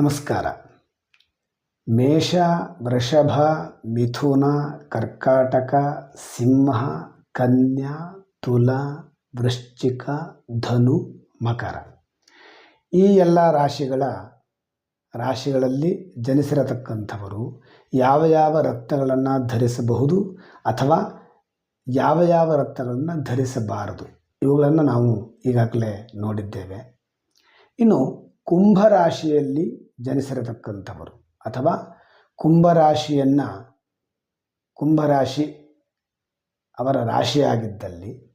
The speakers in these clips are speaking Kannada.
ನಮಸ್ಕಾರ. ಮೇಷ, ವೃಷಭ, ಮಿಥುನ, ಕರ್ಕಾಟಕ, ಸಿಂಹ, ಕನ್ಯಾ, ತುಲ, ವೃಶ್ಚಿಕ, ಧನು, ಮಕರ. ಈ ಎಲ್ಲ ರಾಶಿಗಳ, ರಾಶಿಗಳಲ್ಲಿ ಜನಿಸಿರತಕ್ಕಂಥವರು ಯಾವ ಯಾವ ರತ್ನಗಳನ್ನು ಧರಿಸಬಹುದು ಅಥವಾ ಯಾವ ಯಾವ ರತ್ನಗಳನ್ನು ಧರಿಸಬಾರದು? ಇವುಗಳನ್ನು ನಾವು ಈಗಾಗಲೇ ನೋಡಿದ್ದೇವೆ. ಇನ್ನು ಕುಂಭರಾಶಿಯಲ್ಲಿ ಜನಿಸಿರತಕ್ಕಂಥವರು. ಅಥವಾ ಕುಂಭರಾಶಿಯನ್ನು, ಕುಂಭರಾಶಿ ಅವರ ರಾಶಿಯಾಗಿದ್ದಲ್ಲಿ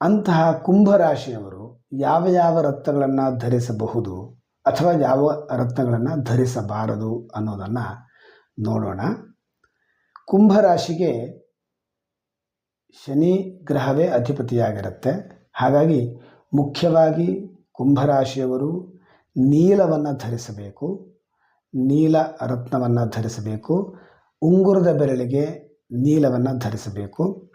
ಅಂತಹ ಕುಂಭರಾಶಿಯವರು ಯಾವ ಯಾವ ರತ್ನಗಳನ್ನು ಧರಿಸಬಹುದು ಅಥವಾ ಯಾವ ರತ್ನಗಳನ್ನು ಧರಿಸಬಾರದು ಅನ್ನೋದನ್ನು ನೋಡೋಣ. ಕುಂಭರಾಶಿಗೆ ಶನಿ ಗ್ರಹವೇ ಅಧಿಪತಿಯಾಗಿರುತ್ತೆ. ಹಾಗಾಗಿ ಮುಖ್ಯವಾಗಿ ಕುಂಭರಾಶಿಯವರು ನೀಲವನ್ನು ಧರಿಸಬೇಕು, ನೀಲ ರತ್ನವನ್ನು ಧರಿಸಬೇಕು, ಉಂಗುರದ ಬೆರಳಿಗೆ ನೀಲವನ್ನು ಧರಿಸಬೇಕು,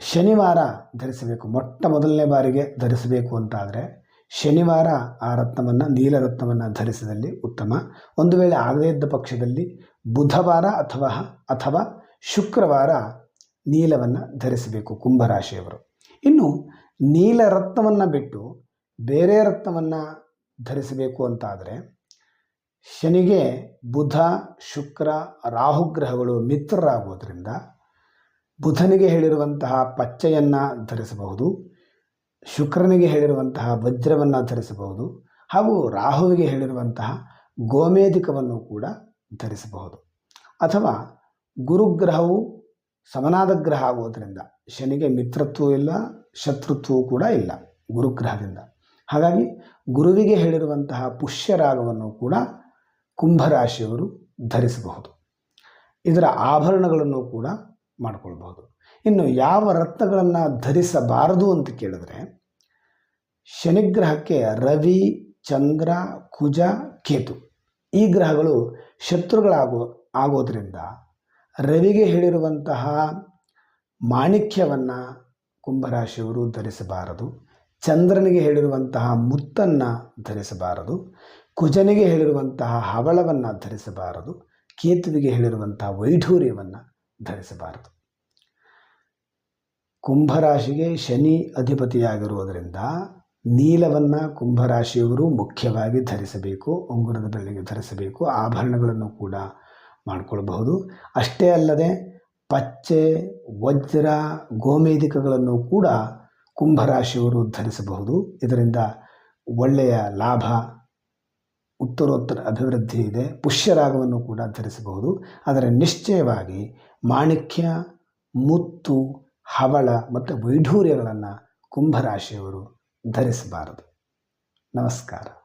ಶನಿವಾರ ಧರಿಸಬೇಕು, ಮೊಟ್ಟ ಮೊದಲನೇ ಬಾರಿಗೆ ಧರಿಸಬೇಕು ಅಂತಾದರೆ ಶನಿವಾರ ಆ ರತ್ನವನ್ನು, ನೀಲ ರತ್ನವನ್ನು ಧರಿಸಿದಲ್ಲಿ ಉತ್ತಮ. ಒಂದು ವೇಳೆ ಆಗದೇ ಇದ್ದ ಪಕ್ಷದಲ್ಲಿ ಬುಧವಾರ ಅಥವಾ ಅಥವಾ ಶುಕ್ರವಾರ ನೀಲವನ್ನು ಧರಿಸಬೇಕು ಕುಂಭರಾಶಿಯವರು. ಇನ್ನು ನೀಲ ರತ್ನವನ್ನು ಬಿಟ್ಟು ಬೇರೆ ರತ್ನವನ್ನು ಧರಿಸಬೇಕು ಅಂತಾದರೆ, ಶನಿಗೆ ಬುಧ, ಶುಕ್ರ ರಾಹುಗ್ರಹಗಳು ಮಿತ್ರರಾಗುವುದರಿಂದ ಬುಧನಿಗೆ ಹೇಳಿರುವಂತಹ ಪಚ್ಚೆಯನ್ನು ಧರಿಸಬಹುದು, ಶುಕ್ರನಿಗೆ ಹೇಳಿರುವಂತಹ ವಜ್ರವನ್ನು ಧರಿಸಬಹುದು, ಹಾಗೂ ರಾಹುವಿಗೆ ಹೇಳಿರುವಂತಹ ಗೋಮೇಧಿಕವನ್ನು ಕೂಡ ಧರಿಸಬಹುದು. ಅಥವಾ ಗುರುಗ್ರಹವು ಸಮನಾದ ಗ್ರಹ ಆಗೋದರಿಂದ ಶನಿಗೆ ಮಿತ್ರತ್ವವೂ ಇಲ್ಲ ಶತ್ರುತ್ವವೂ ಕೂಡ ಇಲ್ಲ ಗುರುಗ್ರಹದಿಂದ. ಹಾಗಾಗಿ ಗುರುವಿಗೆ ಹೇಳಿರುವಂತಹ ಪುಷ್ಯರಾಗವನ್ನು ಕೂಡ ಕುಂಭರಾಶಿಯವರು ಧರಿಸಬಹುದು. ಇದರ ಆಭರಣಗಳನ್ನು ಕೂಡ ಮಾಡಿಕೊಳ್ಬಹುದು. ಇನ್ನು ಯಾವ ರತ್ನಗಳನ್ನು ಧರಿಸಬಾರದು ಅಂತ ಕೇಳಿದ್ರೆ, ಶನಿಗ್ರಹಕ್ಕೆ ರವಿ, ಚಂದ್ರ, ಕುಜ, ಕೇತು ಈ ಗ್ರಹಗಳು ಶತ್ರುಗಳಾಗೋ, ಆಗೋದ್ರಿಂದ ರವಿಗೆ ಹೇಳಿರುವಂತಹ ಮಾಣಿಕ್ಯವನ್ನು ಕುಂಭರಾಶಿಯವರು ಧರಿಸಬಾರದು. ಚಂದ್ರನಿಗೆ ಹೇಳಿರುವಂತಹ ಮುತ್ತನ್ನು ಧರಿಸಬಾರದು, ಕುಜನಿಗೆ ಹೇಳಿರುವಂತಹ ಹವಳವನ್ನು ಧರಿಸಬಾರದು, ಕೇತುವಿಗೆ ಹೇಳಿರುವಂತಹ ವೈಢೂರ್ಯವನ್ನು ಧರಿಸಬಾರದು. ಕುಂಭರಾಶಿಗೆ ಶನಿ ಅಧಿಪತಿಯಾಗಿರುವುದರಿಂದ ನೀಲವನ್ನು ಕುಂಭರಾಶಿಯವರು ಮುಖ್ಯವಾಗಿ ಧರಿಸಬೇಕು, ಉಂಗುರದ ಬೆಳ್ಳಿಗೆ ಧರಿಸಬೇಕು, ಆಭರಣಗಳನ್ನು ಕೂಡ ಮಾಡಿಕೊಳ್ಬಹುದು. ಅಷ್ಟೇ ಅಲ್ಲದೆ ಪಚ್ಚೆ, ವಜ್ರ ಗೋಮೇಧಿಕಗಳನ್ನು ಕೂಡ ಕುಂಭರಾಶಿಯವರು ಧರಿಸಬಹುದು. ಇದರಿಂದ ಒಳ್ಳೆಯ ಲಾಭ, ಉತ್ತರೋತ್ತರ ಅಭಿವೃದ್ಧಿ ಇದೆ. ಪುಷ್ಯರಾಗವನ್ನು ಕೂಡ ಧರಿಸಬಹುದು. ಆದರೆ ನಿಶ್ಚಯವಾಗಿ ಮಾಣಿಕ್ಯ, ಮುತ್ತು, ಹವಳ ಮತ್ತು ವೈಢೂರ್ಯಗಳನ್ನು ಕುಂಭರಾಶಿಯವರು ಧರಿಸಬಾರದು. ನಮಸ್ಕಾರ.